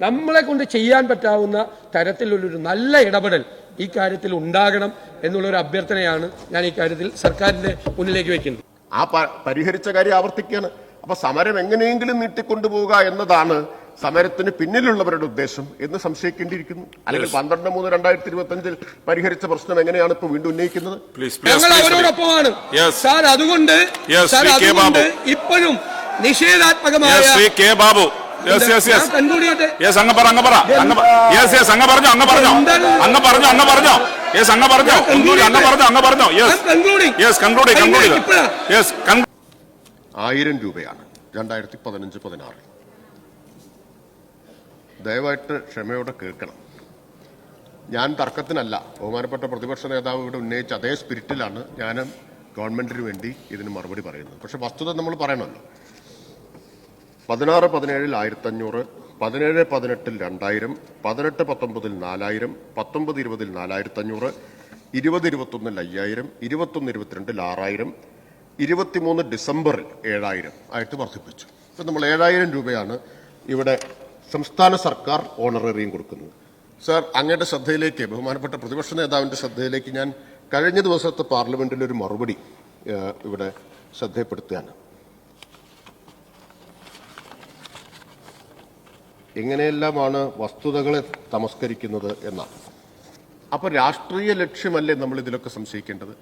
നമ്മളെ കൊണ്ട് ചെയ്യാൻ പറ്റാവുന്ന തരത്തിലുള്ളൊരു നല്ല ഇടപെടൽ ഈ കാര്യത്തിൽ ഉണ്ടാകണം എന്നുള്ളൊരു അഭ്യർത്ഥനയാണ് ഞാൻ ഈ കാര്യത്തിൽ സർക്കാരിന്റെ മുന്നിലേക്ക് വെക്കുന്നത്. ആ പരിഹരിച്ച കാര്യം ആവർത്തിക്കുകയാണ്. അപ്പൊ സമരം എങ്ങനെയെങ്കിലും നീട്ടിക്കൊണ്ടുപോവുക എന്നതാണ് സമരത്തിന് പിന്നിലുള്ളവരുടെ ഉദ്ദേശം എന്ന് സംശയിക്കേണ്ടിയിരിക്കുന്നു. അല്ലെങ്കിൽ പന്ത്രണ്ട് മൂന്ന് രണ്ടായിരത്തി ഇരുപത്തി അഞ്ചിൽ പരിഹരിച്ച പ്രശ്നം എങ്ങനെയാണ് ഇപ്പൊ വീണ്ടും ഉന്നയിക്കുന്നത്? ഞങ്ങൾ അവരോടൊപ്പമാണ്. Yes. സാർ അതുകൊണ്ട് Yes, കെ. ബാബു. ഇപ്പോഴും നിഷേധാത്മകമായ ശ്രീ കെ ബാബു. യെസ് അങ്ങ് പറ അങ്ങ് പറ. യെസ് യെസ് അങ്ങ് പറഞ്ഞോ അങ്ങ് പറഞ്ഞോ. എന്താണ്? അങ്ങ് പറഞ്ഞോ അങ്ങ് പറഞ്ഞോ. യെസ് അങ്ങ് പറഞ്ഞോ. ഞാൻ conclude ഒന്നുകൂടി അങ്ങ് പറഞ്ഞോ അങ്ങ് പറഞ്ഞോ. Yes. Yes conclude conclude. Yes ആയിരം രൂപയാണ്. രണ്ടായിരത്തി പതിനഞ്ച് പതിനാറ്. ദയവായിട്ട് ക്ഷമയോടെ കേൾക്കണം. ഞാൻ തർക്കത്തിനല്ല. ബഹുമാനപ്പെട്ട പ്രതിപക്ഷ നേതാവ് ഇവിടെ ഉന്നയിച്ച അതേ സ്പിരിറ്റിലാണ് ഞാനും ഗവൺമെന്റിന് വേണ്ടി ഇതിന് മറുപടി പറയുന്നത്. പക്ഷെ വസ്തുത നമ്മൾ പറയണമല്ലോ. പതിനാറ് പതിനേഴിൽ ആയിരത്തഞ്ഞൂറ് പതിനേഴ് പതിനെട്ടിൽ രണ്ടായിരം പതിനെട്ട് പത്തൊമ്പതിൽ നാലായിരം പത്തൊമ്പത് ഇരുപതിൽ നാലായിരത്തഞ്ഞൂറ് ഇരുപത് ഇരുപത്തൊന്നിൽ അയ്യായിരം ഇരുപത്തൊന്ന് ഇരുപത്തിരണ്ടിൽ ആറായിരം ഇരുപത്തിമൂന്ന് ഡിസംബറിൽ ഏഴായിരം. ആയിട്ട് വർദ്ധിപ്പിച്ചു. ഇപ്പം നമ്മൾ ഏഴായിരം രൂപയാണ് ഇവിടെ സംസ്ഥാന സർക്കാർ ഓണറേറിയം കൊടുക്കുന്നത്. സാർ അങ്ങയുടെ ശ്രദ്ധയിലേക്ക് ബഹുമാനപ്പെട്ട പ്രതിപക്ഷ നേതാവിന്റെ ശ്രദ്ധയിലേക്ക് ഞാൻ കഴിഞ്ഞ ദിവസത്തെ പാർലമെന്റിലൊരു മറുപടി ഇവിടെ ശ്രദ്ധയപ്പെടുത്തുകയാണ്. എങ്ങനെയെല്ലാമാണ് വസ്തുതകളെ തമസ്കരിക്കുന്നത് എന്നാണ് അപ്പൊ രാഷ്ട്രീയ ലക്ഷ്യമല്ലേ നമ്മൾ ഇതിലൊക്കെ സംശയിക്കേണ്ടത്?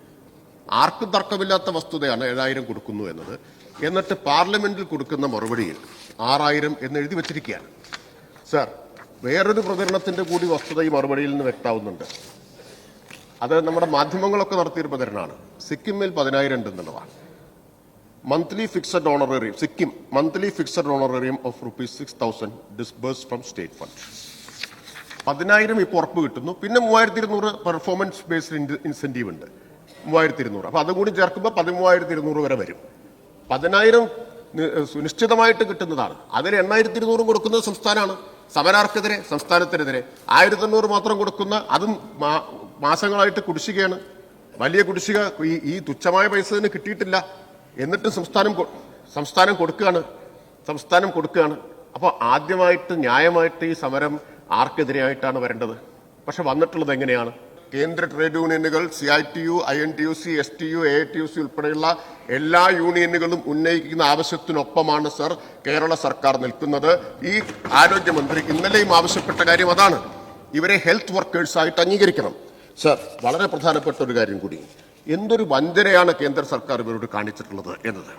ആർക്കും തർക്കമില്ലാത്ത വസ്തുതയാണ് ഏഴായിരം കൊടുക്കുന്നു എന്നത്. എന്നിട്ട് പാർലമെന്റിൽ കൊടുക്കുന്ന മറുപടിയിൽ ആറായിരം എന്ന് എഴുതി വെച്ചിരിക്കുകയാണ്. സർ വേറൊരു പ്രചരണത്തിന്റെ കൂടി വസ്തുത ഈ മറുപടിയിൽ നിന്ന് വ്യക്തമാവുന്നുണ്ട്. അത് നമ്മുടെ മാധ്യമങ്ങളൊക്കെ നടത്തിയൊരു പ്രചരണമാണ്. സിക്കിമിൽ പതിനായിരം ഉണ്ടെന്നുള്ളതാണ്. Monthly fixed honorarium Sikkim monthly fixed honorarium of rupees six thousand disburse from state fund പതിനായിരം ഇപ്പോൾ ഉറപ്പ് കിട്ടുന്നു. പിന്നെ മൂവായിരത്തി ഇരുന്നൂറ് പെർഫോമൻസ് ബേസ്ഡ് ഇൻസെന്റീവ് ഉണ്ട്. മൂവായിരത്തി ഇരുന്നൂറ് അപ്പോൾ അതും കൂടി ചേർക്കുമ്പോൾ പതിമൂവായിരത്തി ഇരുന്നൂറ് വരെ വരും. പതിനായിരം സുനിശ്ചിതമായിട്ട് കിട്ടുന്നതാണ്. അതിൽ എണ്ണായിരത്തി ഇരുന്നൂറും കൊടുക്കുന്നത് സംസ്ഥാനമാണ്. സമരാർക്കെതിരെ സംസ്ഥാനത്തിനെതിരെ. ആയിരത്തി എണ്ണൂറ് മാത്രം കൊടുക്കുന്ന അതും മാസങ്ങളായിട്ട് കുടിശ്ശികയാണ്. വലിയ കുടിശ്ശിക ഈ ഈ തുച്ഛമായ പൈസ തന്നെ കിട്ടിയിട്ടില്ല. എന്നിട്ടും സംസ്ഥാനം സംസ്ഥാനം കൊടുക്കുകയാണ്. സംസ്ഥാനം കൊടുക്കുകയാണ്. അപ്പോൾ ആദ്യമായിട്ട് ന്യായമായിട്ട് ഈ സമരം ആർക്കെതിരെയായിട്ടാണ് വരേണ്ടത്? പക്ഷെ വന്നിട്ടുള്ളത് എങ്ങനെയാണ്? കേന്ദ്ര ട്രേഡ് യൂണിയനുകൾ C I T U I N T U C S T U A T U C ഉൾപ്പെടെയുള്ള എല്ലാ യൂണിയനുകളും ഉന്നയിക്കുന്ന ആവശ്യത്തിനൊപ്പമാണ് സർ കേരള സർക്കാർ നിൽക്കുന്നത്. ഈ ആരോഗ്യമന്ത്രി ഇന്നലെയും ആവശ്യപ്പെട്ട കാര്യം അതാണ്. ഇവരെ ഹെൽത്ത് വർക്കേഴ്സായിട്ട് അംഗീകരിക്കണം. സർ വളരെ പ്രധാനപ്പെട്ട ഒരു കാര്യം കൂടി. എന്തൊരു വഞ്ചനയാണ് കേന്ദ്ര സർക്കാർ ഇവരോട് കാണിച്ചിട്ടുള്ളത് എന്നത്?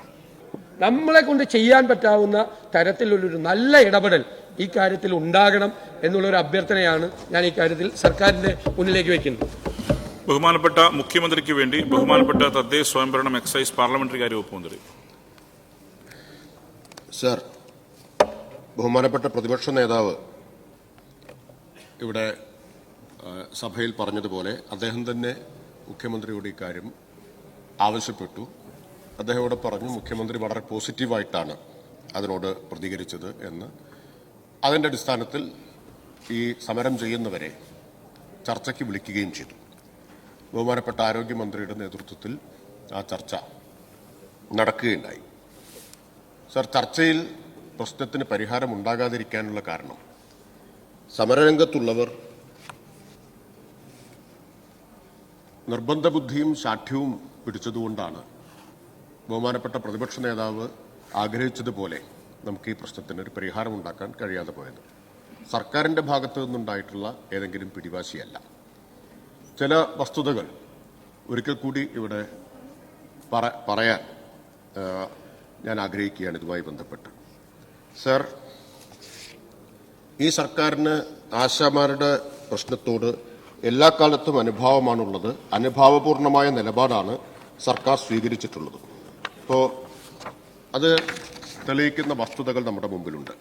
നമ്മളെ കൊണ്ട് ചെയ്യാൻ പറ്റാവുന്ന തരത്തിലുള്ളൊരു നല്ല ഇടപെടൽ ഈ കാര്യത്തിൽ ഉണ്ടാകണം എന്നുള്ളൊരു അഭ്യർത്ഥനയാണ് ഞാൻ ഈ കാര്യത്തിൽ സർക്കാരിന്റെ മുന്നിലേക്ക് വെക്കുന്നത് ബഹുമാനപ്പെട്ട മുഖ്യമന്ത്രിക്ക് വേണ്ടി ബഹുമാനപ്പെട്ട തദ്ദേശ സ്വയംഭരണം എക്സൈസ് പാർലമെന്ററി കാര്യ വകുപ്പ് മന്ത്രി. സർ ബഹുമാനപ്പെട്ട പ്രതിപക്ഷ നേതാവ് ഇവിടെ സഭയിൽ പറഞ്ഞതുപോലെ അദ്ദേഹം തന്നെ മുഖ്യമന്ത്രിയോട് ഇക്കാര്യം ആവശ്യപ്പെട്ടു. അദ്ദേഹം പറഞ്ഞു മുഖ്യമന്ത്രി വളരെ പോസിറ്റീവായിട്ടാണ് അതിനോട് പ്രതികരിച്ചത് എന്ന്. അതിന്റെ അടിസ്ഥാനത്തിൽ ഈ സമരം ചെയ്യുന്നവരെ ചർച്ചയ്ക്ക് വിളിക്കുകയും ചെയ്തു. ബഹുമാനപ്പെട്ട ആരോഗ്യമന്ത്രിയുടെ നേതൃത്വത്തിൽ ആ ചർച്ച നടക്കുകയുണ്ടായി. സർ ചർച്ചയിൽ പ്രശ്നത്തിന് പരിഹാരം ഉണ്ടാകാതിരിക്കാനുള്ള കാരണം. സമരരംഗത്തുള്ളവർ നിർബന്ധ ബുദ്ധിയും ശാഠ്യവും പിടിച്ചതുകൊണ്ടാണ് ബഹുമാനപ്പെട്ട പ്രതിപക്ഷ നേതാവ് ആഗ്രഹിച്ചതുപോലെ നമുക്ക് ഈ പ്രശ്നത്തിന് ഒരു പരിഹാരം ഉണ്ടാക്കാൻ കഴിയാതെ പോയത്. സർക്കാരിന്റെ ഭാഗത്തു നിന്നുണ്ടായിട്ടുള്ള ഏതെങ്കിലും പിടിവാശിയല്ല. ചില വസ്തുതകൾ ഒരിക്കൽ കൂടി ഇവിടെ പറ- പറയാൻ ഞാൻ ആഗ്രഹിക്കുകയാണ് ഇതുമായി ബന്ധപ്പെട്ട്. സർ ഈ സർക്കാരിന് ആശാമാരുടെ പ്രശ്നത്തോട് എല്ലാ കാലത്തും അനുഭാവമാണുള്ളത്. അനുഭാവപൂർണമായ നിലപാടാണ് സർക്കാർ സ്വീകരിച്ചിട്ടുള്ളത്. അപ്പോൾ അത് തെളിയിക്കുന്ന വസ്തുതകൾ നമ്മുടെ മുമ്പിലുണ്ട്.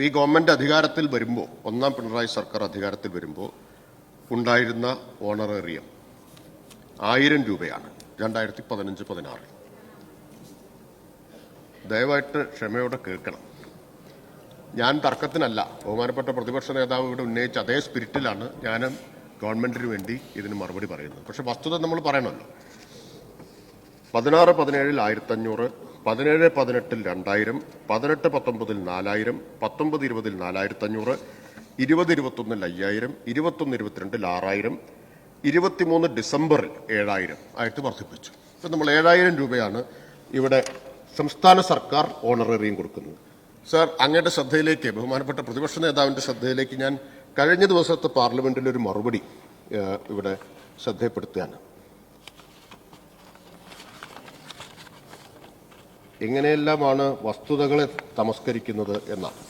ഈ ഗവൺമെന്റ് അധികാരത്തിൽ വരുമ്പോൾ ഒന്നാം പിണറായി സർക്കാർ അധികാരത്തിൽ വരുമ്പോൾ ഉണ്ടായിരുന്ന ഓണറേറിയം ആയിരം രൂപയാണ് രണ്ടായിരത്തി പതിനഞ്ച് പതിനാറ് ദയവായിട്ട് ക്ഷമയോടെ കേൾക്കണം. ഞാൻ തർക്കത്തിനല്ല. ബഹുമാനപ്പെട്ട പ്രതിപക്ഷ നേതാവ് ഇവിടെ ഉന്നയിച്ച അതേ സ്പിരിറ്റിലാണ് ഞാനും ഗവൺമെന്റിന് വേണ്ടി ഇതിന് മറുപടി പറയുന്നത്. പക്ഷെ വസ്തുത നമ്മൾ പറയണമല്ലോ. പതിനാറ് പതിനേഴിൽ ആയിരത്തഞ്ഞൂറ് പതിനേഴ് പതിനെട്ടിൽ രണ്ടായിരം പതിനെട്ട് പത്തൊമ്പതിൽ നാലായിരം പത്തൊമ്പത് ഇരുപതിൽ നാലായിരത്തി അഞ്ഞൂറ് ഇരുപത് ഇരുപത്തൊന്നിൽ അയ്യായിരം ഇരുപത്തൊന്ന് ഇരുപത്തിരണ്ടിൽ ആറായിരം ഇരുപത്തിമൂന്ന് ഡിസംബറിൽ ഏഴായിരം. ആയിട്ട് വർദ്ധിപ്പിച്ചു. ഇപ്പം നമ്മൾ ഏഴായിരം രൂപയാണ് ഇവിടെ സംസ്ഥാന സർക്കാർ ഓണറേറിയം കൊടുക്കുന്നത്. സാർ അങ്ങയുടെ ശ്രദ്ധയിലേക്ക് ബഹുമാനപ്പെട്ട പ്രതിപക്ഷ നേതാവിന്റെ ശ്രദ്ധയിലേക്ക് ഞാൻ കഴിഞ്ഞ ദിവസത്തെ പാർലമെന്റിൽ ഒരു മറുപടി ഇവിടെ ശ്രദ്ധയപ്പെടുത്തുകയാണ്. എങ്ങനെയെല്ലാമാണ് വസ്തുതകളെ തമസ്കരിക്കുന്നത് എന്നാണ്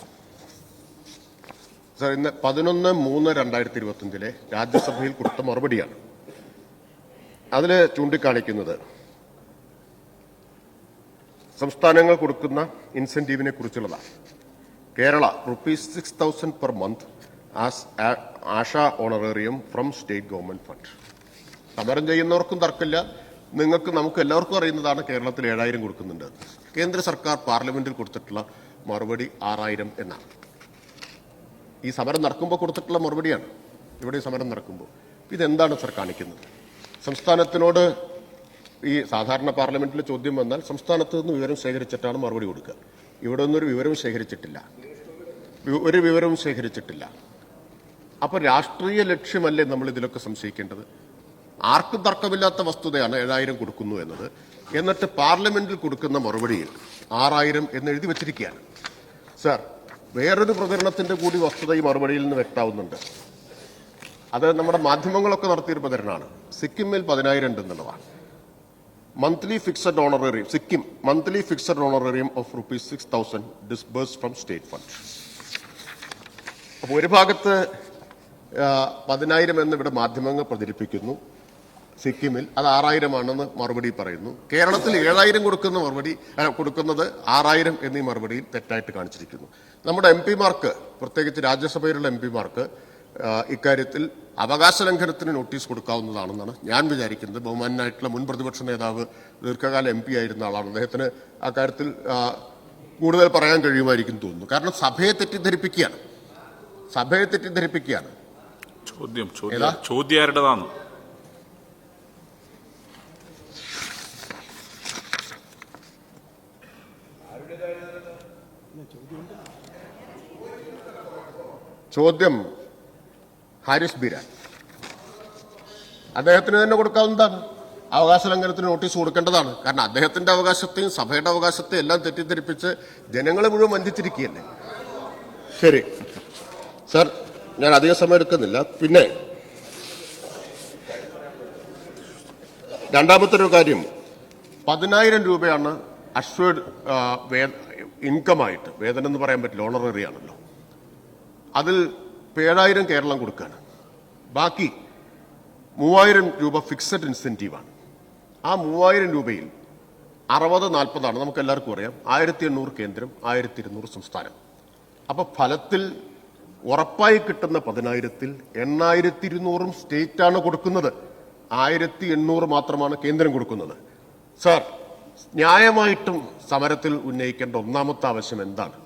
സാർ ഇന്ന് പതിനൊന്ന് മൂന്ന് രണ്ടായിരത്തി ഇരുപത്തിയഞ്ചിലെ രാജ്യസഭയിൽ കൊടുത്ത മറുപടിയാണ്. അതിൽ ചൂണ്ടിക്കാണിക്കുന്നത് സംസ്ഥാനങ്ങൾ കൊടുക്കുന്ന ഇൻസെന്റീവിനെ കുറിച്ചുള്ളതാണ്. Kerala rupees six thousand per month as ASHA honorarium from state government fund. സമരം ചെയ്യുന്നവർക്കും തർക്കമില്ല. നിങ്ങൾക്ക് നമുക്ക് എല്ലാവർക്കും അറിയുന്നതാണ് കേരളത്തിൽ ഏഴായിരം കൊടുക്കുന്നുണ്ട്. കേന്ദ്ര സർക്കാർ പാർലമെന്റിൽ കൊടുത്തിട്ടുള്ള മറുപടി ആറായിരം എന്നാണ്. ഈ സമരം നടക്കുമ്പോൾ കൊടുത്തിട്ടുള്ള മറുപടിയാണ്. ഇവിടെ സമരം നടക്കുമ്പോൾ. ഇതെന്താണ് സർ കാണിക്കുന്നത്? സംസ്ഥാനത്തിനോട് ഈ സാധാരണ പാർലമെന്റിൽ ചോദ്യം വന്നാൽ സംസ്ഥാനത്ത് നിന്ന് വിവരം ശേഖരിച്ചിട്ടാണ് മറുപടി കൊടുക്കുക. ഇവിടെ നിന്നൊരു വിവരവും ശേഖരിച്ചിട്ടില്ല. ഒരു വിവരവും ശേഖരിച്ചിട്ടില്ല. അപ്പോൾ രാഷ്ട്രീയ ലക്ഷ്യമല്ലേ നമ്മൾ ഇതിലൊക്കെ സംശയിക്കേണ്ടത്? ആർക്കും തർക്കമില്ലാത്ത വസ്തുതയാണ് ഏഴായിരം കൊടുക്കുന്നു എന്നത്. എന്നിട്ട് പാർലമെന്റിൽ കൊടുക്കുന്ന മറുപടിയിൽ ആറായിരം എന്ന് എഴുതി വച്ചിരിക്കുകയാണ്. സാർ വേറൊരു പ്രചരണത്തിന്റെ കൂടി വസ്തുത ഈ മറുപടിയിൽ നിന്ന് വ്യക്തമാവുന്നുണ്ട്. അത് നമ്മുടെ മാധ്യമങ്ങളൊക്കെ നടത്തിയൊരു പ്രചരണമാണ്. സിക്കിമിൽ പതിനായിരം ഉണ്ടെന്നുള്ളതാണ് monthly fixed honorarium Sikkim monthly fixed honorarium of rupees six thousand disburse from state fund അപ്പോൾ ഒരു ഭാഗത്ത് പതിനായിരം എന്ന് ഇവിടെ മാധ്യമങ്ങൾ പ്രചരിപ്പിക്കുന്നു. സിക്കിമിൽ അത് ആറായിരമാണെന്ന് മറുപടി പറയുന്നു. കേരളത്തിൽ ഏഴായിരം കൊടുക്കുന്ന മറുപടി കൊടുക്കുന്നത് ആറായിരം എന്നീ മറുപടിയിൽ തെറ്റായിട്ട് കാണിച്ചിരിക്കുന്നു. നമ്മുടെ എം പിമാർക്ക് പ്രത്യേകിച്ച് രാജ്യസഭയിലുള്ള എം പിമാർക്ക് ഇക്കാര്യത്തിൽ അവകാശ ലംഘനത്തിന് നോട്ടീസ് കൊടുക്കാവുന്നതാണെന്നാണ് ഞാൻ വിചാരിക്കുന്നത്. ബഹുമാനായിട്ടുള്ള മുൻ പ്രതിപക്ഷ നേതാവ് ദീർഘകാല എം പി ആയിരുന്ന ആളാണ്. അദ്ദേഹത്തിന് ആ കാര്യത്തിൽ കൂടുതൽ പറയാൻ കഴിയുമായിരിക്കും തോന്നുന്നു. കാരണം സഭയെ തെറ്റിദ്ധരിപ്പിക്കുകയാണ്. സഭയെ തെറ്റിദ്ധരിപ്പിക്കുകയാണ്. ചോദ്യം? ചോദ്യം ചോദ്യം ആരുടേതാണ് ചോദ്യം. ഹാരിസ് ബിരാൻ. അദ്ദേഹത്തിന് തന്നെ കൊടുക്കാവുന്നതാണ്. അവകാശ ലംഘനത്തിന് നോട്ടീസ് കൊടുക്കേണ്ടതാണ്. കാരണം അദ്ദേഹത്തിന്റെ അവകാശത്തെയും സഭയുടെ അവകാശത്തെയും എല്ലാം തെറ്റിദ്ധരിപ്പിച്ച് ജനങ്ങളെ മുഴുവൻ വഞ്ചിച്ചിരിക്കുകയല്ലേ? ശരി. സാർ ഞാൻ അധിക സമയം എടുക്കുന്നില്ല. പിന്നെ രണ്ടാമത്തെ ഒരു കാര്യം. പതിനായിരം രൂപയാണ് അശ്വേഡ് ഇൻകമായിട്ട് വേതനം എന്ന് പറയാൻ പറ്റില്ല ഓണററി ആണല്ലോ അതിൽ ഇപ്പൊ ഏഴായിരം കേരളം കൊടുക്കുകയാണ് ബാക്കി മൂവായിരം രൂപ ഫിക്സഡ് ഇൻസെന്റീവാണ് ആ മൂവായിരം രൂപയിൽ അറുപത് നാൽപ്പതാണ്. നമുക്ക് എല്ലാവർക്കും അറിയാം. ആയിരത്തി എണ്ണൂറ് കേന്ദ്രം ആയിരത്തി ഇരുന്നൂറ് സംസ്ഥാനം. അപ്പോൾ ഫലത്തിൽ ഉറപ്പായി കിട്ടുന്ന പതിനായിരത്തിൽ എണ്ണായിരത്തി ഇരുന്നൂറും സ്റ്റേറ്റാണ് കൊടുക്കുന്നത്. ആയിരത്തി എണ്ണൂറ് മാത്രമാണ് കേന്ദ്രം കൊടുക്കുന്നത്. സാർ ന്യായമായിട്ടും സമരത്തിൽ ഉന്നയിക്കേണ്ട ഒന്നാമത്തെ ആവശ്യം എന്താണ്?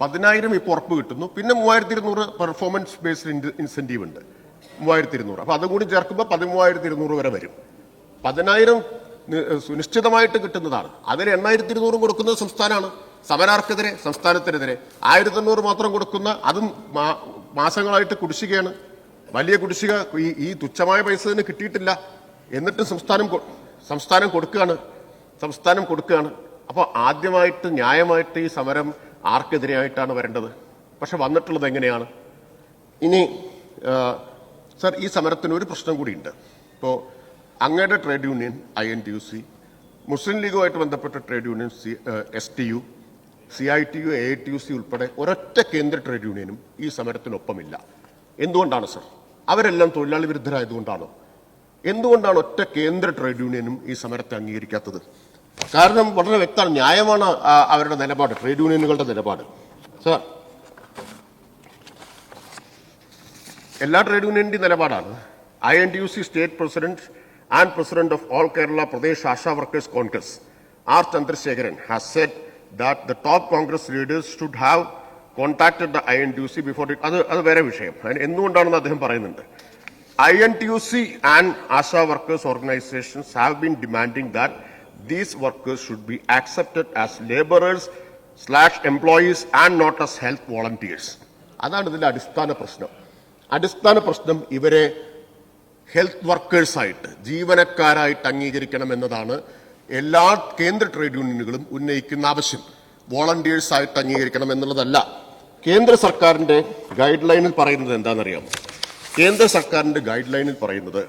പതിനായിരം ഇപ്പോൾ ഉറപ്പ് കിട്ടുന്നു. പിന്നെ മൂവായിരത്തി ഇരുന്നൂറ് പെർഫോമൻസ് ബേസ്ഡ് ഇൻസെന്റീവ് ഉണ്ട്. മൂവായിരത്തി ഇരുന്നൂറ് അപ്പോൾ അതും കൂടി ചേർക്കുമ്പോൾ പതിമൂവായിരത്തി ഇരുന്നൂറ് വരെ വരും. പതിനായിരം സുനിശ്ചിതമായിട്ട് കിട്ടുന്നതാണ്. അതിൽ എണ്ണായിരത്തി ഇരുന്നൂറും കൊടുക്കുന്നത് സംസ്ഥാനമാണ്. സമരാർക്കെതിരെ സംസ്ഥാനത്തിനെതിരെ. ആയിരത്തി എണ്ണൂറ് മാത്രം കൊടുക്കുന്ന അതും മാസങ്ങളായിട്ട് കുടിശ്ശികയാണ്. വലിയ കുടിശ്ശിക ഈ ഈ തുച്ഛമായ പൈസ തന്നെ കിട്ടിയിട്ടില്ല. എന്നിട്ടും സംസ്ഥാനം സംസ്ഥാനം കൊടുക്കുകയാണ്. സംസ്ഥാനം കൊടുക്കുകയാണ്. അപ്പോൾ ആദ്യമായിട്ട് ന്യായമായിട്ട് ഈ സമരം ആർക്കെതിരെയായിട്ടാണ് വരേണ്ടത്? പക്ഷെ വന്നിട്ടുള്ളത് എങ്ങനെയാണ്? ഇനി സർ ഈ സമരത്തിന് ഒരു പ്രശ്നം കൂടിയുണ്ട്. ഇപ്പോൾ അങ്ങയുടെ trade union I N T U C Muslim ലീഗുമായിട്ട് ബന്ധപ്പെട്ട trade union C S T U C I T U A T U C ഉൾപ്പെടെ ഒരൊറ്റ കേന്ദ്ര ട്രേഡ് യൂണിയനും ഈ സമരത്തിനൊപ്പമില്ല. എന്തുകൊണ്ടാണ് സർ? അവരെല്ലാം തൊഴിലാളി വിരുദ്ധരായതുകൊണ്ടാണോ? എന്തുകൊണ്ടാണ് ഒറ്റ കേന്ദ്ര ട്രേഡ് യൂണിയനും ഈ സമരത്തെ അംഗീകരിക്കാത്തത്? കാരണം വളരെ വ്യക്തമാണ് ന്യായമാണ് അവരുടെ നിലപാട് ട്രേഡ് യൂണിയനുകളുടെ നിലപാട്. സാർ എല്ലാ ട്രേഡ് യൂണിയന്റെയും നിലപാടാണ്. I N T U C state president and president of all Kerala Pradesh ASHA workers Congress R Chandrasekharan has said that the top Congress leaders should have contacted the I N T U C before അത് അത് വേറെ വിഷയം. അതിന് എന്തുകൊണ്ടാണെന്ന് അദ്ദേഹം പറയുന്നുണ്ട്. I N T U C and ASHA workers organisations have been demanding that these workers should be accepted as laborers slash employees and not as health volunteers. അതാണ് ഇതിന്റെ അടിസ്ഥാന പ്രശ്നം. അടിസ്ഥാന പ്രശ്നം ഇവരെ ഹെൽത്ത് വർക്കേഴ്സായിട്ട് ജീവനക്കാരായിട്ട് അംഗീകരിക്കണം എന്നതാണ് എല്ലാ കേന്ദ്ര ട്രേഡ് യൂണിയനുകളും ഉന്നയിക്കുന്ന ആവശ്യം. വോളണ്ടിയേഴ്സായിട്ട് അംഗീകരിക്കണം എന്നുള്ളതല്ല. കേന്ദ്ര സർക്കാരിന്റെ ഗൈഡ് ലൈനിൽ പറയുന്നത് എന്താണെന്നറിയാമോ? കേന്ദ്ര സർക്കാരിന്റെ ഗൈഡ് ലൈനിൽ പറയുന്നത്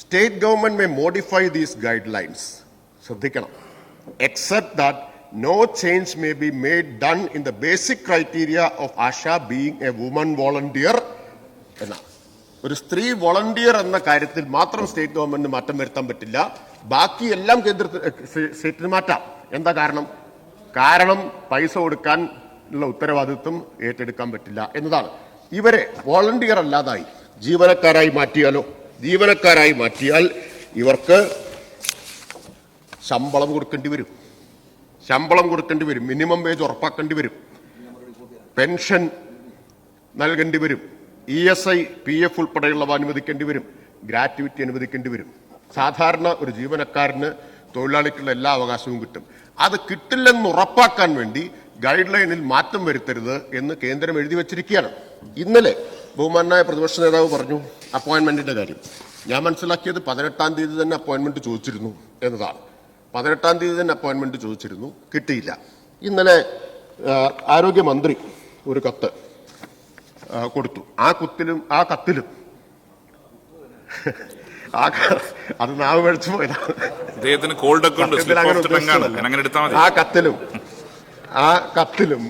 state government may modify these guidelines ശ്രദ്ധിക്കണം. Except that no change may be made done in the basic criteria of ASHA being a woman volunteer എന്നാണ്. ഒരു സ്ത്രീ വോളണ്ടിയർ എന്ന കാര്യത്തിൽ മാത്രം സ്റ്റേറ്റ് ഗവൺമെന്റിന് മാറ്റം വരുത്താൻ പറ്റില്ല. ബാക്കി എല്ലാം കേന്ദ്ര സ്റ്റേറ്റിന് മാറ്റാം. എന്താ കാരണം? കാരണം പൈസ കൊടുക്കാൻ ഉള്ള ഉത്തരവാദിത്വം ഏറ്റെടുക്കാൻ പറ്റില്ല എന്നതാണ്. ഇവരെ വോളണ്ടിയർ അല്ലാതായി ജീവനക്കാരായി മാറ്റിയാലോ? ജീവനക്കാരായി മാറ്റിയാൽ ഇവർക്ക് ശമ്പളം കൊടുക്കേണ്ടി വരും. ശമ്പളം കൊടുക്കേണ്ടി വരും. മിനിമം വേജ് ഉറപ്പാക്കേണ്ടി വരും. പെൻഷൻ നൽകേണ്ടി വരും. E S I P F ഉൾപ്പെടെയുള്ളവ അനുവദിക്കേണ്ടി വരും. ഗ്രാറ്റുവിറ്റി അനുവദിക്കേണ്ടി വരും. സാധാരണ ഒരു ജീവനക്കാരന് തൊഴിലാളിക്കുള്ള എല്ലാ അവകാശവും കിട്ടും. അത് കിട്ടില്ലെന്ന് ഉറപ്പാക്കാൻ വേണ്ടി ഗൈഡ് ലൈനിൽ മാറ്റം വരുത്തരുത് എന്ന് കേന്ദ്രം എഴുതി വച്ചിരിക്കുകയാണ്. ഇന്നലെ ബഹുമാനായ പ്രതിപക്ഷ നേതാവ് പറഞ്ഞു അപ്പോയിന്റ്മെന്റിന്റെ കാര്യം. ഞാൻ മനസ്സിലാക്കിയത് പതിനെട്ടാം തീയതി തന്നെ അപ്പോയിന്റ്മെന്റ് ചോദിച്ചിരുന്നു എന്നതാണ്. പതിനെട്ടാം തീയതി തന്നെ അപ്പോയിൻമെന്റ് ചോദിച്ചിരുന്നു. കിട്ടിയില്ല. ഇന്നലെ ആരോഗ്യമന്ത്രി ഒരു കത്ത് കൊടുത്തു. ആ കുത്തിലും ആ കത്തിലും. ആ അത് നാവ് മേടിച്ചു പോയതാണ് ആ കത്തിലും ആ കത്തിലും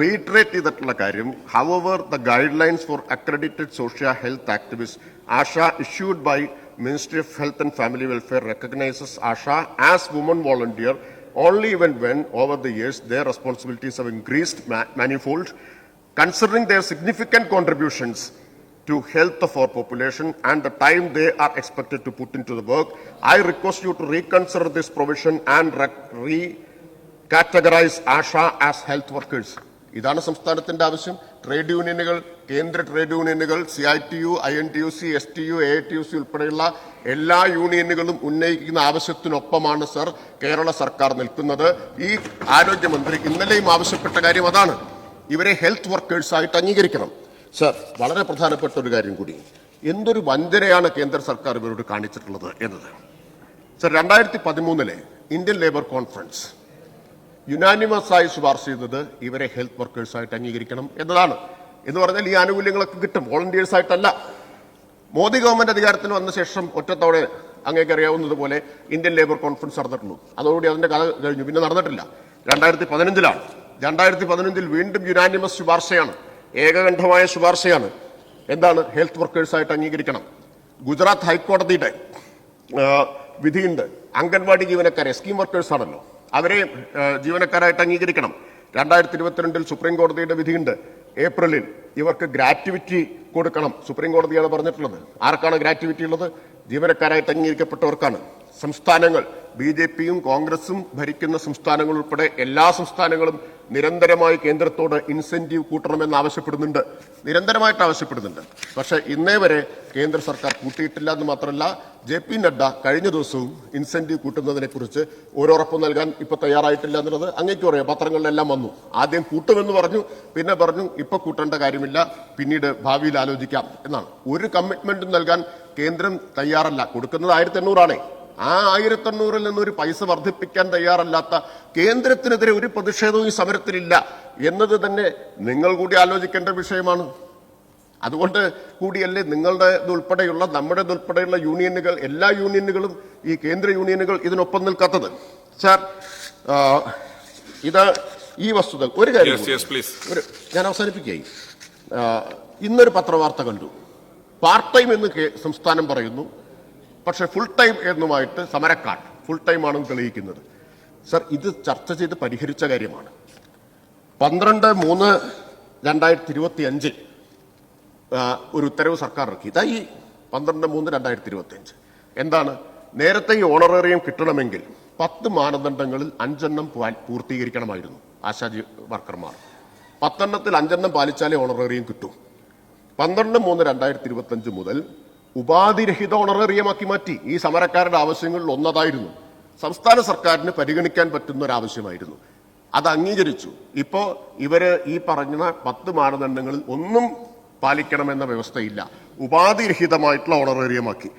റീട്രേറ്റ് ചെയ്തിട്ടുള്ള കാര്യം however the guidelines for accredited social health activist ASHA issued by ministry of Health and Family Welfare recognizes ASHA as women volunteer only even when, over the years, their responsibilities have increased ma- manifold considering their significant contributions to health of our population and the time they are expected to put into the work, I request you to reconsider this provision and re- re-categorize ASHA as health workers. ഇതാണ് സംസ്ഥാനത്തിന്റെ ആവശ്യം trade യൂണിയനുകൾ കേന്ദ്ര trade യൂണിയനുകൾ C I T U I N T U C S T U A T U C ഉൾപ്പെടെയുള്ള എല്ലാ യൂണിയനുകളും ഉന്നയിക്കുന്ന ആവശ്യത്തിനൊപ്പമാണ് sir Kerala സർക്കാർ നിൽക്കുന്നത്. ഈ ആരോഗ്യമന്ത്രി ഇന്നലെയും ആവശ്യപ്പെട്ട കാര്യം അതാണ്. ഇവരെ ഹെൽത്ത് വർക്കേഴ്സായിട്ട് അംഗീകരിക്കണം. സർ വളരെ പ്രധാനപ്പെട്ട ഒരു കാര്യം കൂടി. എന്തൊരു വഞ്ചനയാണ് കേന്ദ്ര സർക്കാർ ഇവരോട് കാണിച്ചിട്ടുള്ളത് എന്നത്? സർ രണ്ടായിരത്തി പതിമൂന്നിലെ ഇന്ത്യൻ ലേബർ കോൺഫറൻസ് യുനാനിമസ് ആയി ശുപാർശ ചെയ്തത് ഇവരെ ഹെൽത്ത് വർക്കേഴ്സായിട്ട് അംഗീകരിക്കണം എന്നതാണ്. എന്ന് പറഞ്ഞാൽ ഈ ആനുകൂല്യങ്ങളൊക്കെ കിട്ടും. വോളണ്ടിയേഴ്സ് ആയിട്ടല്ല. മോദി ഗവൺമെന്റ് അധികാരത്തിൽ വന്ന ശേഷം ഒറ്റത്തവണ അങ്ങേക്ക് അറിയാവുന്നതുപോലെ ഇന്ത്യൻ ലേബർ കോൺഫറൻസ് നടന്നിട്ടുള്ളൂ. അതോടുകൂടി അതിന്റെ കഥ കഴിഞ്ഞു. പിന്നെ നടന്നിട്ടില്ല. രണ്ടായിരത്തി പതിനഞ്ചിലാണ് രണ്ടായിരത്തി പതിനഞ്ചിൽ വീണ്ടും യുനാനിമസ് ശുപാർശയാണ്. ഏകകണ്ഠമായ ശുപാർശയാണ്. എന്താണ്? ഹെൽത്ത് വർക്കേഴ്സായിട്ട് അംഗീകരിക്കണം. ഗുജറാത്ത് ഹൈക്കോടതിയുടെ വിധിയുണ്ട്. അംഗൻവാടി ജീവനക്കാരെ സ്കീം വർക്കേഴ്സ് ആണല്ലോ. അവരെ ജീവനക്കാരായിട്ട് അംഗീകരിക്കണം. രണ്ടായിരത്തി ഇരുപത്തിരണ്ടിൽ സുപ്രീം കോടതിയുടെ വിധിയുണ്ട്. ഏപ്രിലിൽ ഇവർക്ക് ഗ്രാറ്റുവിറ്റി കൊടുക്കണം. സുപ്രീം കോടതിയാണ് പറഞ്ഞിട്ടുള്ളത്. ആർക്കാണ് ഗ്രാറ്റുവിറ്റി ഉള്ളത്? ജീവനക്കാരായിട്ട് അംഗീകരിക്കപ്പെട്ടവർക്കാണ് സംസ്ഥാനങ്ങൾ ബി ജെ പിയും കോൺഗ്രസും ഭരിക്കുന്ന സംസ്ഥാനങ്ങൾ ഉൾപ്പെടെ എല്ലാ സംസ്ഥാനങ്ങളും നിരന്തരമായി കേന്ദ്രത്തോട് ഇൻസെന്റീവ് കൂട്ടണമെന്ന് ആവശ്യപ്പെടുന്നുണ്ട്. നിരന്തരമായിട്ട് ആവശ്യപ്പെടുന്നുണ്ട്. പക്ഷേ ഇന്നേ വരെ കേന്ദ്ര സർക്കാർ കൂട്ടിയിട്ടില്ല എന്ന് മാത്രമല്ല ജെ പി നഡ്ഡ കഴിഞ്ഞ ദിവസവും ഇൻസെന്റീവ് കൂട്ടുന്നതിനെക്കുറിച്ച് ഓരോറപ്പ് നൽകാൻ ഇപ്പോൾ തയ്യാറായിട്ടില്ല എന്നുള്ളത് അങ്ങേക്കും അറിയാം പത്രങ്ങളിലെല്ലാം വന്നു. ആദ്യം കൂട്ടുമെന്ന് പറഞ്ഞു പിന്നെ പറഞ്ഞു ഇപ്പോൾ കൂട്ടേണ്ട കാര്യമില്ല പിന്നീട് ഭാവിയിൽ ആലോചിക്കാം എന്നാണ്. ഒരു കമ്മിറ്റ്മെന്റും നൽകാൻ കേന്ദ്രം തയ്യാറല്ല. കൊടുക്കുന്നത് ആയിരത്തി എണ്ണൂറാണേ. ആ ആയിരത്തി എണ്ണൂറിൽ നിന്ന് ഒരു പൈസ വർദ്ധിപ്പിക്കാൻ തയ്യാറല്ലാത്ത കേന്ദ്രത്തിനെതിരെ ഒരു പ്രതിഷേധവും ഈ സമരത്തിലില്ല എന്നത് തന്നെ നിങ്ങൾ കൂടി ആലോചിക്കേണ്ട വിഷയമാണ്. അതുകൊണ്ട് കൂടിയല്ലേ നിങ്ങളുടെ ഉൾപ്പെടെയുള്ള നമ്മുടെ ഉൾപ്പെടെയുള്ള യൂണിയനുകൾ എല്ലാ യൂണിയനുകളും ഈ കേന്ദ്ര യൂണിയനുകൾ ഇതിനൊപ്പം നിൽക്കാത്തത്. സാർ ഇതാ ഈ വസ്തുത ഒരു കാര്യം ഒരു ഞാൻ അവസാനിപ്പിക്കുകയായി. ഇന്നൊരു പത്രവാർത്ത കണ്ടു. പാർട്ട് ടൈം എന്ന് സംസ്ഥാനം പറയുന്നു. പക്ഷെ ഫുൾ ടൈം എന്നുമായിട്ട് സമരക്കാർ ഫുൾ ടൈം ആണെന്ന് തെളിയിക്കുന്നത്. സർ ഇത് ചർച്ച ചെയ്ത് പരിഹരിച്ച കാര്യമാണ്. പന്ത്രണ്ട് മൂന്ന് രണ്ടായിരത്തി ഇരുപത്തി അഞ്ചിൽ ഒരു ഉത്തരവ് സർക്കാർ ഇറക്കി ഇതാ ഈ പന്ത്രണ്ട് മൂന്ന് രണ്ടായിരത്തി ഇരുപത്തി അഞ്ച് എന്താണ്? നേരത്തെ ഈ ഓണറേറിയം കിട്ടണമെങ്കിൽ പത്ത് മാനദണ്ഡങ്ങളിൽ അഞ്ചെണ്ണം പൂർത്തീകരിക്കണമായിരുന്നു ആശാജി വർക്കർമാർ. പത്തെണ്ണത്തിൽ അഞ്ചെണ്ണം പാലിച്ചാലേ ഓണറേറിയം കിട്ടൂ. പന്ത്രണ്ട് മൂന്ന് രണ്ടായിരത്തി ഇരുപത്തഞ്ച് മുതൽ ഉപാധിരഹിത ഓണറേറിയമാക്കി മാറ്റി ഈ സമരക്കാരുടെ ആവശ്യങ്ങളിൽ ഒന്നതായിരുന്നു. സംസ്ഥാന സർക്കാരിന് പരിഗണിക്കാൻ പറ്റുന്ന ഒരു ആവശ്യമായിരുന്നു അത് അംഗീകരിച്ചു. ഇപ്പോൾ ഇവർ ഈ പറഞ്ഞ പത്ത് മാനദണ്ഡങ്ങളിൽ ഒന്നും പാലിക്കണമെന്ന വ്യവസ്ഥയില്ല. ഉപാധിരഹിതമായിട്ടുള്ള ഓണറേറിയമാക്കി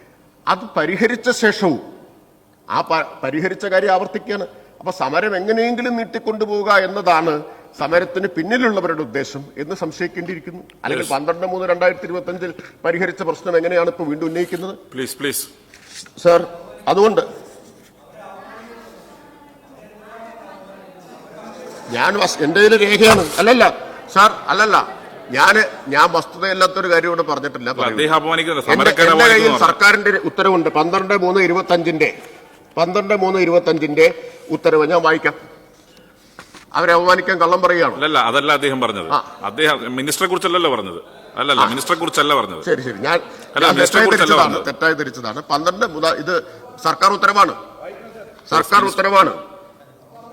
അത് പരിഹരിച്ച ശേഷവും ആ പരിഹരിച്ച കാര്യം ആവർത്തിക്കുകയാണ് അപ്പൊ സമരം എങ്ങനെയെങ്കിലും നീട്ടിക്കൊണ്ടുപോവുക എന്നതാണ് സമരത്തിന് പിന്നിലുള്ളവരുടെ ഉദ്ദേശം എന്ന് സംശയിക്കേണ്ടിയിരിക്കുന്നു. അല്ലെങ്കിൽ പന്ത്രണ്ട് മൂന്ന് രണ്ടായിരത്തി ഇരുപത്തി അഞ്ചിൽ പരിഹരിച്ച പ്രശ്നം എങ്ങനെയാണ് ഇപ്പോൾ വീണ്ടും ഉന്നയിക്കുന്നത്? പ്ലീസ് പ്ലീസ് സർ അതുകൊണ്ട് ഞാൻ എന്റെ കയ്യിൽ രേഖയാണ്. അല്ലല്ല സാർ അല്ലല്ല. ഞാൻ ഞാൻ വസ്തുതയില്ലാത്തൊരു കാര്യം ഇവിടെ പറഞ്ഞിട്ടില്ല എന്റെ കയ്യിൽ സർക്കാരിന്റെ ഉത്തരവുണ്ട്. പന്ത്രണ്ട് മൂന്ന് ഇരുപത്തി അഞ്ചിന്റെ പന്ത്രണ്ട് മൂന്ന് ഇരുപത്തി അഞ്ചിന്റെ ഉത്തരവ് ഞാൻ വായിക്കാം. അവരെ അവമാനിക്കാൻ കള്ളം പറയുകയാണ്. അല്ലല്ല അതല്ല അദ്ദേഹം പറഞ്ഞത്. അദ്ദേഹം മിനിസ്റ്ററെ കുറിച്ചല്ലല്ലോ പറഞ്ഞത്. അല്ലല്ല മിനിസ്റ്ററെ കുറിച്ചല്ല പറഞ്ഞത്. ശരി ശരി. ഞാൻ തെറ്റായി തിരിച്ചതാണ് പന്ത്രണ്ട് മുതൽ ഇത് സർക്കാർ ഉത്തരവാണ്. സർക്കാർ ഉത്തരവാണ്.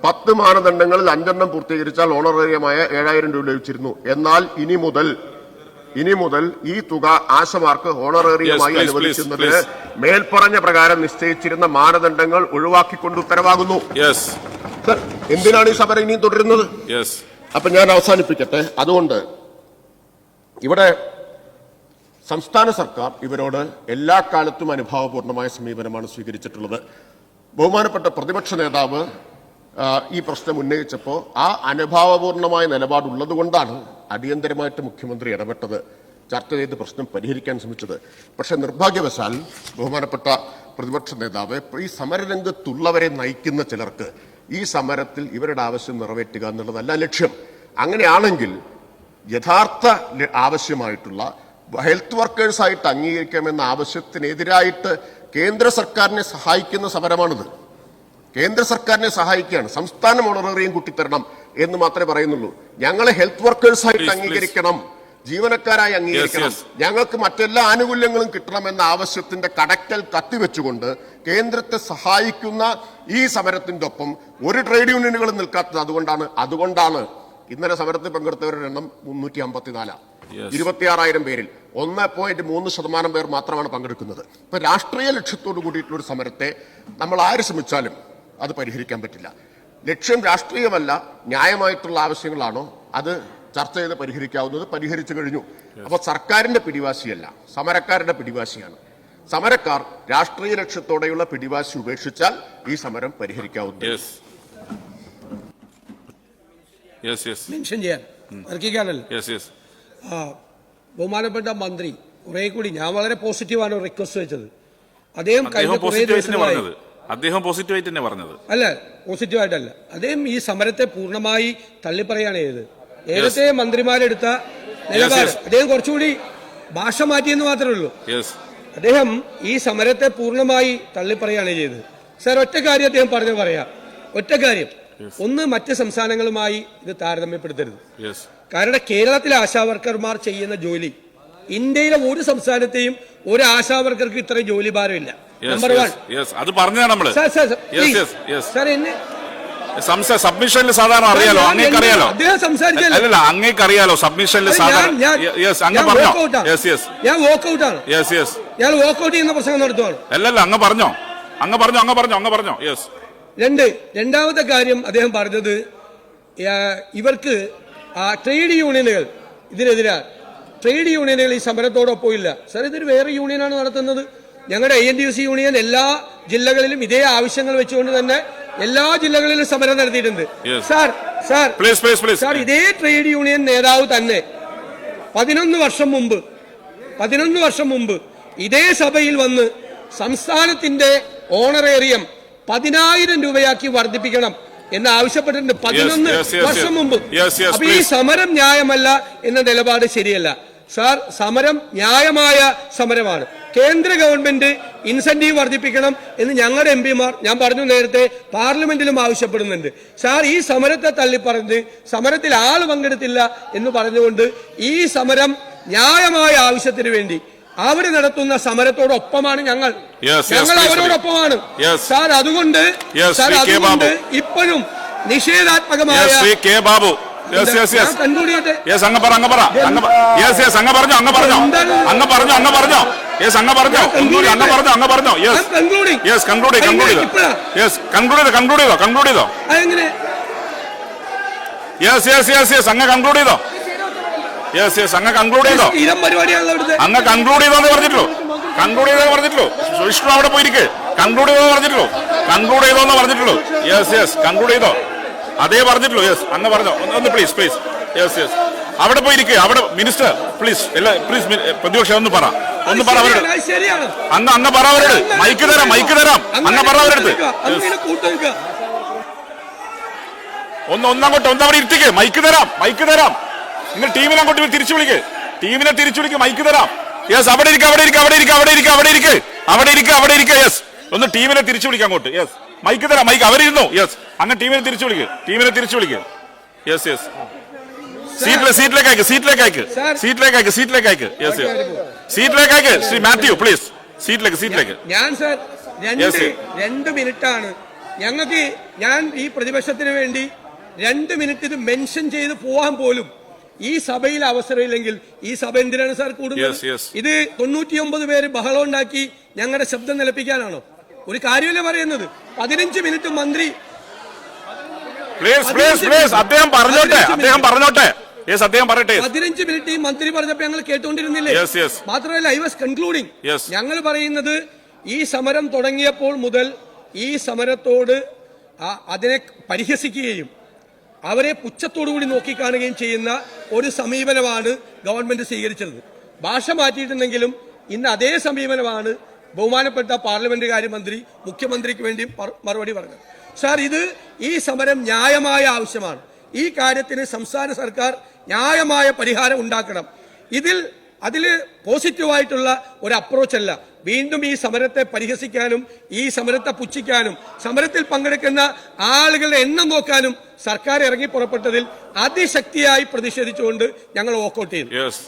പത്ത് മാനദണ്ഡങ്ങളിൽ അഞ്ചെണ്ണം പൂർത്തീകരിച്ചാൽ ഓണറേറിയമായ ഏഴായിരം രൂപ ലഭിച്ചിരുന്നു. എന്നാൽ ഇനി മുതൽ ഇനി മുതൽ ഈ തുക ആശമാർക്ക് ഓണറേറിയമായി അനുവദിക്കുന്നതിന് മേൽപ്പറഞ്ഞ പ്രകാരം നിശ്ചയിച്ചിരുന്ന മാനദണ്ഡങ്ങൾ ഒഴിവാക്കിക്കൊണ്ട് ഉത്തരവാകുന്നു. സർ എന്തിനാണ് ഈ സമരം ഇനിയും തുടരുന്നത്? യെസ് അപ്പൊ ഞാൻ അവസാനിപ്പിക്കട്ടെ. അതുകൊണ്ട് ഇവിടെ സംസ്ഥാന സർക്കാർ ഇവരോട് എല്ലാ കാലത്തും അനുഭാവപൂർണമായ സമീപനമാണ് സ്വീകരിച്ചിട്ടുള്ളത്. ബഹുമാനപ്പെട്ട പ്രതിപക്ഷ നേതാവ് ഈ പ്രശ്നം ഉന്നയിച്ചപ്പോൾ ആ അനുഭാവപൂർണമായ നിലപാടുള്ളത് കൊണ്ടാണ് അടിയന്തരമായിട്ട് മുഖ്യമന്ത്രി ഇടപെട്ടത്. ചർച്ച ചെയ്ത് പ്രശ്നം പരിഹരിക്കാൻ ശ്രമിച്ചത്. പക്ഷേ നിർഭാഗ്യവശാൽ ബഹുമാനപ്പെട്ട പ്രതിപക്ഷ നേതാവ് ഈ സമരരംഗത്തുള്ളവരെ നയിക്കുന്ന ചിലർക്ക് ഈ സമരത്തിൽ ഇവരുടെ ആവശ്യം നിറവേറ്റുക എന്നുള്ളതല്ല ലക്ഷ്യം. അങ്ങനെയാണെങ്കിൽ യഥാർത്ഥ ആവശ്യമായിട്ടുള്ള ഹെൽത്ത് വർക്കേഴ്സായിട്ട് അംഗീകരിക്കാമെന്ന ആവശ്യത്തിനെതിരായിട്ട് കേന്ദ്ര സർക്കാരിനെ സഹായിക്കുന്ന സമരമാണിത്. കേന്ദ്ര സർക്കാരിനെ സഹായിക്കുകയാണ്. സംസ്ഥാനം ഓണറേറിയം കൂട്ടിത്തരണം എന്ന് മാത്രമേ പറയുന്നുള്ളൂ. ഞങ്ങളെ ഹെൽത്ത് വർക്കേഴ്സായിട്ട്. അംഗീകരിക്കണം. ജീവനക്കാരായി അംഗീകരിക്കണം. ഞങ്ങൾക്ക് മറ്റെല്ലാ ആനുകൂല്യങ്ങളും കിട്ടണമെന്ന ആവശ്യത്തിന്റെ കടക്കൽ കത്തിവെച്ചുകൊണ്ട് കേന്ദ്രത്തെ സഹായിക്കുന്ന ഈ സമരത്തിന്റെ ഒപ്പം ഒരു ട്രേഡ് യൂണിയനുകളും നിൽക്കാത്തത് അതുകൊണ്ടാണ്. അതുകൊണ്ടാണ് ഇന്നലെ സമരത്തിൽ പങ്കെടുത്തവരുടെ എണ്ണം മുന്നൂറ്റി അമ്പത്തിനാലാണ്. ഇരുപത്തിയാറായിരം പേരിൽ ഒന്ന് പോയിന്റ് മൂന്ന് ശതമാനം പേർ മാത്രമാണ് പങ്കെടുക്കുന്നത്. ഇപ്പൊ രാഷ്ട്രീയ ലക്ഷ്യത്തോട് കൂടിയിട്ടുള്ള ഒരു സമരത്തെ നമ്മൾ ആര് ശ്രമിച്ചാലും അത് പരിഹരിക്കാൻ പറ്റില്ല. ലക്ഷ്യം രാഷ്ട്രീയമല്ല ന്യായമായിട്ടുള്ള ആവശ്യങ്ങളാണോ? അത് ചർച്ച ചെയ്ത് പരിഹരിക്കാവുന്നത് പരിഹരിച്ചു കഴിഞ്ഞു. അപ്പോൾ സർക്കാരിന്റെ പിടിവാശിയല്ല സമരക്കാരുടെ പിടിവാശിയാണ്. സമരക്കാർ രാഷ്ട്രീയ ലക്ഷ്യത്തോടെയുള്ള പിടിവാശി ഉപേക്ഷിച്ചാൽ ഈ സമരം പരിഹരിക്കാവുന്നു യെസ് യെസ് യെസ് മെൻഷൻ ചെയ്യാൻ. ബഹുമാനപ്പെട്ട മന്ത്രി കുറെ കൂടി ഞാൻ വളരെ പോസിറ്റീവാണ് റിക്വസ്റ്റ് വെച്ചത്. അദ്ദേഹം കഴിഞ്ഞ കുറേ പോസിറ്റീവ് ആയിട്ട് ദിവസങ്ങളായി പറഞ്ഞത്. അദ്ദേഹം തന്നെ പറഞ്ഞത്? അല്ല പോസിറ്റീവായിട്ടല്ല അദ്ദേഹം ഈ സമരത്തെ പൂർണമായി തള്ളിപ്പറയാണ് ചെയ്തത്. നേരത്തെ മന്ത്രിമാരെടുത്ത നിലപാട്. അദ്ദേഹം കുറച്ചുകൂടി ഭാഷ മാറ്റിയെന്ന് മാത്രമേ ഉള്ളൂ. അദ്ദേഹം ഈ സമരത്തെ പൂർണമായി തള്ളിപ്പറയാണ് ചെയ്തത്. സർ ഒറ്റ കാര്യം അദ്ദേഹം പറഞ്ഞു പറയാം. ഒറ്റ കാര്യം. ഒന്ന് മറ്റ് സംസ്ഥാനങ്ങളുമായി ഇത് താരതമ്യപ്പെടുത്തരുത്. കാരണം കേരളത്തിലെ ആശാവർക്കർമാർ ചെയ്യുന്ന ജോലി ഇന്ത്യയിലെ ഒരു സംസ്ഥാനത്തെയും ഒരു ആശാവർക്കർക്ക് ഇത്രയും ജോലി ഭാരമില്ല. നമ്പർ വൺ അത് സർ നമ്മൾ. സാർ സാർ എന്നെ സംശയ സബ്മിഷനിൽ സാധാരണ അറിയാലോ? ഞാൻ അങ്ങേക്ക് അറിയാലോ അല്ലല്ല അങ്ങേക്ക് അറിയാലോ സബ്മിഷനിൽ സാധാരണ യെസ് അങ്ങ് പറഞ്ഞോ. Yes yes. ഞാൻ വോക്കൗട്ട് ആണ്. Yes yes. ഞാൻ വോക്കൗട്ട് ചെയ്യുന്ന പ്രസംഗം നടത്തുവാണ്. അല്ലല്ല അങ്ങ് പറഞ്ഞോ? അങ്ങ് പറഞ്ഞോ അങ്ങ് പറഞ്ഞോ അങ്ങ് പറഞ്ഞോ? യെസ്. രണ്ട് രണ്ടാമത്തെ കാര്യം അദ്ദേഹം പറഞ്ഞത് ഇവർക്ക് ട്രേഡ് യൂണിയനുകൾ ഇതിനെതിരാ. ട്രേഡ് യൂണിയനുകൾ ഈ സമരത്തോടൊപ്പം ഇല്ല. സാർ ഇതൊരു വേറെ യൂണിയനാണ് നടത്തുന്നത്. ഞങ്ങളുടെ I N D C union എല്ലാ ജില്ലകളിലും ഇതേ ആവശ്യങ്ങൾ വെച്ചുകൊണ്ട് തന്നെ എല്ലാ ജില്ലകളിലും സമരം നടത്തിയിട്ടുണ്ട്. Sir sir please please please sir ഇതേ ട്രേഡ് യൂണിയൻ നേതാവ് തന്നെ പതിനൊന്ന് വർഷം മുമ്പ് പതിനൊന്ന് വർഷം മുമ്പ് ഇതേ സഭയിൽ വന്ന് സംസ്ഥാനത്തിന്റെ ഓണറേറിയം പതിനായിരം രൂപയാക്കി വർദ്ധിപ്പിക്കണം എന്ന് ആവശ്യപ്പെട്ടിട്ടുണ്ട് പതിനൊന്ന് വർഷം. മുമ്പ് അപ്പൊ ഈ. സമരം ന്യായമല്ല എന്ന നിലപാട് ശരിയല്ല സാർ സമരം ന്യായമായ സമരമാണ്. കേന്ദ്ര ഗവൺമെന്റ് ഇൻസെന്റീവ് വർദ്ധിപ്പിക്കണം എന്ന് ഞങ്ങളുടെ എം പിമാർ ഞാൻ പറഞ്ഞു നേരത്തെ പാർലമെന്റിലും ആവശ്യപ്പെടുന്നുണ്ട്. സാർ ഈ സമരത്തെ തള്ളിപ്പറഞ്ഞ് സമരത്തിൽ ആൾ പങ്കെടുത്തില്ല എന്ന് പറഞ്ഞുകൊണ്ട് ഈ സമരം ന്യായമായ ആവശ്യത്തിന് വേണ്ടി അവർ നടത്തുന്ന സമരത്തോടൊപ്പമാണ് ഞങ്ങൾ. ഞങ്ങൾ അവരോടൊപ്പമാണ്. സാർ അതുകൊണ്ട് സാർ അതുകൊണ്ട്. ഇപ്പോഴും നിഷേധാത്മകമായ Babu. Yes yes yes yes അങ്ങ് പറ അങ്ങ് പറ. യെസ് യെസ് അങ്ങ് പറഞ്ഞോ അങ്ങ് പറഞ്ഞോ? അങ്ങ് പറഞ്ഞോ അങ്ങ് പറഞ്ഞോ. യെസ് അങ്ങ് പറഞ്ഞോ. കൺക്ലൂഡ് അങ്ങ് പറഞ്ഞോ അങ്ങ് പറഞ്ഞോ. യെസ് യെസ് കൺക്ലൂഡ് കൺക്ലൂഡ് ചെയ്തോ യെസ് കൺക്ലൂഡ് ചെയ്തോ കൺക്ലൂഡ് ചെയ്തോ കൺക്ലൂഡ് ചെയ്തോ യെസ് യെസ് യെസ് യെസ് അങ്ങ് കൺക്ലൂഡ് ചെയ്തോ യെസ് യെസ് അങ്ങ് കൺക്ലൂഡ് ചെയ്തോ അങ്ങ് കൺക്ലൂഡ് ചെയ്തോന്ന് പറഞ്ഞിട്ടുള്ളൂ. കൺക്ലൂഡ് ചെയ്തോന്ന് പറഞ്ഞിട്ടുള്ളൂ. വിഷ്ണു അവിടെ പോയിരിക്കേ. കൺക്ലൂഡ് ചെയ്തോന്ന് പറഞ്ഞിട്ടുള്ളൂ. കൺക്ലൂഡ് ചെയ്തോന്ന് പറഞ്ഞിട്ടുള്ളൂ. യെസ് യെസ് കൺക്ലൂഡ് ചെയ്തോ അതേ പറഞ്ഞിട്ടുള്ളൂ യെസ് അങ്ങ് പറഞ്ഞോ? ഒന്ന് പ്ലീസ് പ്ലീസ് യെസ് യെസ് അവിടെ പോയിരിക്കെ അവിടെ മിനിസ്റ്റർ പ്ലീസ് എല്ലാ പ്ലീസ് പ്രതിപക്ഷം ഒന്ന് പറ. ഒന്ന് പറ അവരോട്. അന്ന് അന്ന് അങ്ങ് അങ്ങ് പറ അവരോട് മൈക്ക് തരാം മൈക്ക് തരാം. അങ്ങ് പറ അവരടുത്ത് ഒന്ന് ഒന്നങ്ങോട്ട് ഒന്ന് അവിടെ ഇരുത്തിക്ക് മൈക്ക് തരാം മൈക്ക് തരാം. നിങ്ങൾ ടീമിനെ അങ്ങോട്ട് തിരിച്ചു വിളിക്ക്. ടീമിനെ തിരിച്ചു വിളിക്ക് മൈക്ക് തരാം. യെസ് അവിടെ ഇരിക്കുക അവിടെ ഇരിക്കുക അവിടെ ഇരിക്കുക അവിടെ ഇരിക്കുക അവിടെ ഇരിക്കുക അവിടെ ഇരിക്കുക അവിടെ ഇരിക്കുക യെസ് ഒന്ന് ടീമിനെ തിരിച്ചു വിളിക്കുക അങ്ങോട്ട്. യെസ് മൈക്ക് തരാം മൈക്ക്. അവരിരുന്നു. യെസ് അങ്ങ് ടീമിനെ തിരിച്ചു വിളിക്ക്. ടീമിനെ തിരിച്ചു വിളിക്ക്. യെസ് യെസ് സീറ്റിലെ സീറ്റിലേക്ക് അയക്ക് സീറ്റിലേക്ക് അയക്ക്. സീറ്റിലേക്ക് അയക്ക് സീറ്റിലേക്ക് അയക്ക് യെസ് യെസ് സീറ്റിലേക്ക് അയക്ക് ശ്രീ മാത്യു പ്ലീസ് സീറ്റിലേക്ക് സീറ്റിലേക്ക് ഞാൻ സാർ രണ്ട് മിനിറ്റ് ആണ് രണ്ട് മിനിറ്റാണ്. ഞങ്ങൾക്ക് ഞാൻ ഈ പ്രതിപക്ഷത്തിന് വേണ്ടി രണ്ട് മിനിറ്റ് ഇത് മെൻഷൻ ചെയ്ത് പോവാൻ പോലും ഈ സഭയിൽ അവസരമില്ലെങ്കിൽ ഈ സഭ എന്തിനാണ് സാർ കൂടുതൽ കൂടുന്നത് ഇത് തൊണ്ണൂറ്റിയൊമ്പത് പേര് ബഹളം ഉണ്ടാക്കി ഞങ്ങളുടെ ശബ്ദം നിലപ്പിക്കാനാണോ? ഒരു കാര്യമല്ല പറയുന്നത്? പതിനഞ്ച് മിനിറ്റ് മന്ത്രി പ്ലീസ് പ്ലീസ് പ്ലീസ് അദ്ദേഹം പറഞ്ഞോട്ടെ അദ്ദേഹം പറഞ്ഞോട്ടെ. യെസ് അദ്ദേഹം പറയട്ടെ. പതിനഞ്ച് മിനിറ്റ് ഈ മന്ത്രി പറഞ്ഞപ്പോ ഞങ്ങൾ കേട്ടുകൊണ്ടിരുന്നില്ലേ Yes, yes. മാത്രമല്ല ഐ വാസ് കൺക്ലൂഡിംഗ് Yes. ഞങ്ങൾ പറയുന്നത് ഈ സമരം തുടങ്ങിയപ്പോൾ മുതൽ ഈ സമരത്തോട് അതിനെ പരിഹസിക്കുകയും അവരെ പുച്ഛത്തോടുകൂടി നോക്കിക്കാണുകയും ചെയ്യുന്ന ഒരു സമീപനമാണ് ഗവൺമെന്റ് സ്വീകരിച്ചത്. ഭാഷ മാറ്റിയിട്ടുണ്ടെങ്കിലും ഇന്ന് അതേ സമീപനമാണ് ബഹുമാനപ്പെട്ട പാർലമെന്റ് കാര്യമന്ത്രി മുഖ്യമന്ത്രിക്ക് വേണ്ടി മറുപടി പറഞ്ഞു. സാർ ഇത് ഈ സമരം ന്യായമായ ആവശ്യമാണ്. ഈ കാര്യത്തിന് സംസ്ഥാന സർക്കാർ ന്യായമായ പരിഹാരം ഉണ്ടാക്കണം. ഇതിൽ അതിൽ പോസിറ്റീവായിട്ടുള്ള ഒരു അപ്രോച്ച് അല്ല. വീണ്ടും ഈ സമരത്തെ പരിഹസിക്കാനും ഈ സമരത്തെ പുച്ഛിക്കാനും സമരത്തിൽ പങ്കെടുക്കുന്ന ആളുകളുടെ എണ്ണം നോക്കാനും സർക്കാർ ഇറങ്ങി പുറപ്പെട്ടതിൽ അതിശക്തിയായി പ്രതിഷേധിച്ചുകൊണ്ട് ഞങ്ങൾ വോക്കൗട്ട് ചെയ്തു യെസ്